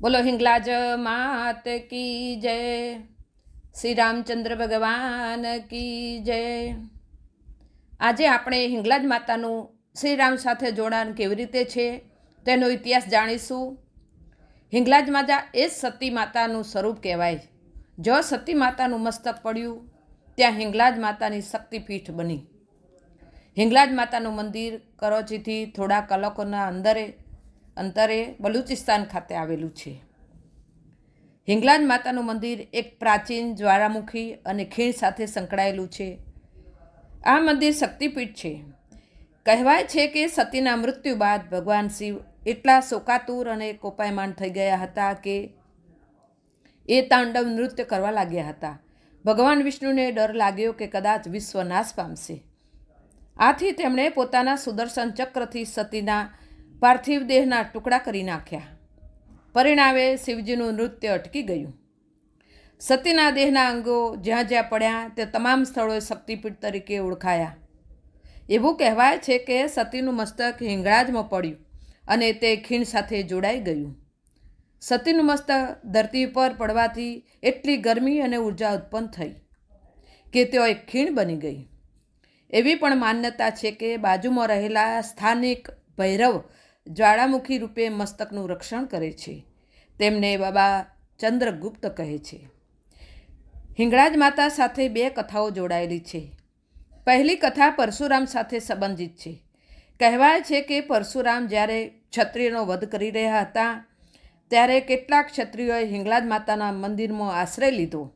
બોલો, હિંગલાજ માત કી જય. શ્રી રામચંદ્ર ભગવાન કી જય. આજે આપણે હિંગલાજ માતાનું શ્રીરામ સાથે જોડાણ કેવી રીતે છે તેનો ઇતિહાસ જાણીશું. હિંગલાજ માતા એ સતી માતાનું સ્વરૂપ કહેવાય. જો સતી માતાનું મસ્તક પડ્યું, ત્યાં હિંગલાજ માતાની શક્તિપીઠ બની. હિંગલાજ માતાનું મંદિર કરોચીથી થોડા કલાકોના અંદરે અંતરે બલુચિસ્તાન ખાતે આવેલું છે. હિંગલાજ માતાનું મંદિર એક પ્રાચીન જ્વાળામુખી અને ખીણ સાથે સંકળાયેલું છે. આ મંદિર શક્તિપીઠ છે. કહેવાય છે કે સતીના મૃત્યુ બાદ ભગવાન શિવ એટલા શોકાતુર અને કોપાયમાન થઈ ગયા હતા કે એ તાંડવ નૃત્ય કરવા લાગ્યા હતા. ભગવાન વિષ્ણુને ડર લાગ્યો કે કદાચ વિશ્વ નાશ પામશે. આથી તેમણે પોતાના સુદર્શન ચક્રથી સતીના પાર્થિવ દેહના ટુકડા કરી નાખ્યા. પરિણામે શિવજીનું નૃત્ય અટકી ગયું. સતીના દેહના અંગો જ્યાં જ્યાં પડ્યા તે તમામ સ્થળોએ શક્તિપીઠ તરીકે ઓળખાયા. એવું કહેવાય છે કે સતીનું મસ્તક હિંગળાજમાં પડ્યું અને તે ખીણ સાથે જોડાઈ ગયું. સતીનું મસ્તક ધરતી પર પડવાથી એટલી ગરમી અને ઊર્જા ઉત્પન્ન થઈ કે તેઓ એક ખીણ બની ગઈ. એવી પણ માન્યતા છે કે બાજુમાં રહેલા સ્થાનિક ભૈરવ જ્વાળામુખી રૂપે મસ્તકનું રક્ષણ કરે છે. તેમને બાબા ચંદ્રગુપ્ત કહે છે. હિંગળાજ માતા સાથે બે કથાઓ જોડાયેલી છે. પહેલી કથા પરશુરામ સાથે સંબંધિત છે. કહેવાય છે કે પરશુરામ જ્યારે ક્ષત્રિયનો વધ કરી રહ્યા હતા, ત્યારે કેટલાક ક્ષત્રિયોએ હિંગળાજ માતાના મંદિરમાં આશ્રય લીધો.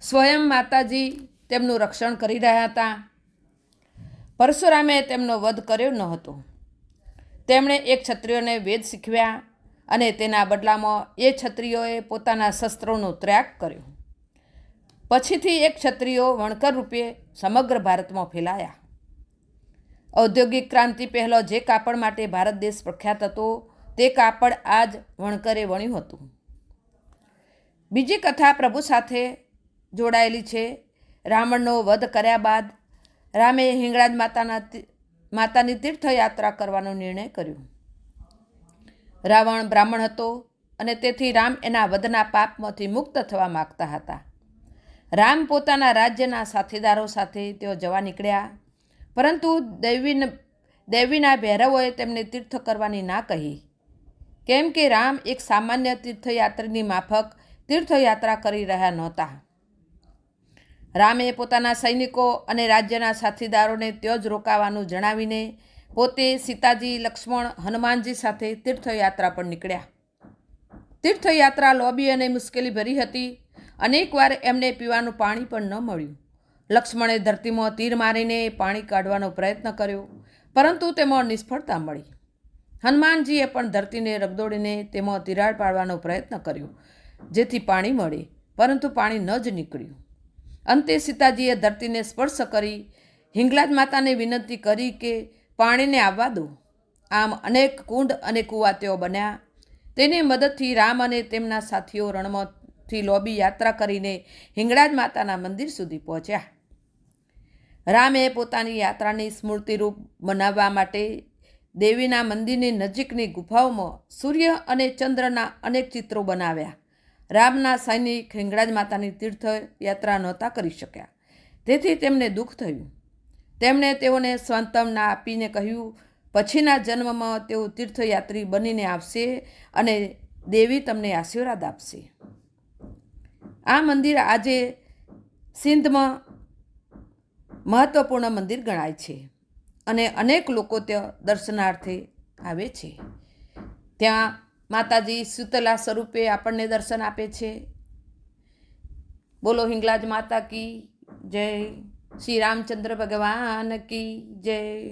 સ્વયં માતાજી તેમનું રક્ષણ કરી રહ્યા હતા. પરશુરામે તેમનો વધ કર્યો ન હતો. તેમણે એક ક્ષત્રિયોને વેદ શીખવ્યા અને તેના બદલામાં એ ક્ષત્રિયોએ પોતાના શસ્ત્રોનો ત્યાગ કર્યો. પછીથી એક ક્ષત્રિયો વણકર રૂપે સમગ્ર ભારતમાં ફેલાયા. ઔદ્યોગિક ક્રાંતિ પહેલો જે કાપડ માટે ભારત દેશ પ્રખ્યાત હતો, તે કાપડ આજ વણકરે વણ્યું હતું. બીજી કથા પ્રભુ સાથે જોડાયેલી છે. રાવણનો વધ કર્યા બાદ રામે હિંગળાજ માતાના માતાની તીર્થયાત્રા કરવાનો નિર્ણય કર્યો. રાવણ બ્રાહ્મણ હતો અને તેથી રામ એના વધના પાપમાંથી મુક્ત થવા માગતા હતા. રામ પોતાના રાજ્યના સાથીદારો સાથે તેઓ જવા નીકળ્યા, પરંતુ દૈવી દૈવીના ભૈરવોએ તેમને તીર્થ કરવાની ના કહી. કેમ કે રામ એક સામાન્ય તીર્થયાત્રીની માફક તીર્થયાત્રા કરી રહ્યા નહોતા. રામે પોતાના સૈનિકો અને રાજ્યના સાથીદારોને ત્યાં જ રોકાવાનું જણાવીને પોતે સીતાજી, લક્ષ્મણ, હનુમાનજી સાથે તીર્થયાત્રા પર નીકળ્યા. તીર્થયાત્રા લોબી અને મુશ્કેલી ભરી હતી. અનેકવાર એમને પીવાનું પાણી પણ ન મળ્યું. લક્ષ્મણે ધરતીમાં તીર મારીને પાણી કાઢવાનો પ્રયત્ન કર્યો, પરંતુ તેમાં નિષ્ફળતા મળી. હનુમાનજીએ પણ ધરતીને રગદોડીને તેમાં તિરાડ પાડવાનો પ્રયત્ન કર્યો, જેથી પાણી મળે, પરંતુ પાણી ન જ નીકળ્યું. અંતે સીતાજીએ ધરતીને સ્પર્શ કરી હિંગલાજ માતાને વિનંતી કરી કે પાણીને આવવા દો. આમ અનેક કુંડ અને કૂવા તેઓ બન્યા. તેની મદદથી રામ અને તેમના સાથીઓ રણમાંથી લોબી યાત્રા કરીને હિંગળાજ માતાના મંદિર સુધી પહોંચ્યા. રામે પોતાની યાત્રાની સ્મૃતિરૂપ બનાવવા માટે દેવીના મંદિરની નજીકની ગુફાઓમાં સૂર્ય અને ચંદ્રના અનેક ચિત્રો બનાવ્યા. રામના સૈનિક હિંગળાજ માતાની તીર્થયાત્રા નહોતા કરી શક્યા. તેથી તેમને દુઃખ થયું. તેમણે તેઓને સ્વાંતવના આપીને કહ્યું, પછીના જન્મમાં તેઓ તીર્થયાત્રી બનીને આવશે અને દેવી તમને આશીર્વાદ આપશે. આ મંદિર આજે સિંધમાં મહત્ત્વપૂર્ણ મંદિર ગણાય છે અને અનેક લોકો ત્યાં દર્શનાર્થે આવે છે. ત્યાં માતાજી શીતલા સ્વરૂપે આપણને દર્શન આપે છે. બોલો હિંગલાજ માતા કી જય. શ્રી રામચંદ્ર ભગવાન કી જય.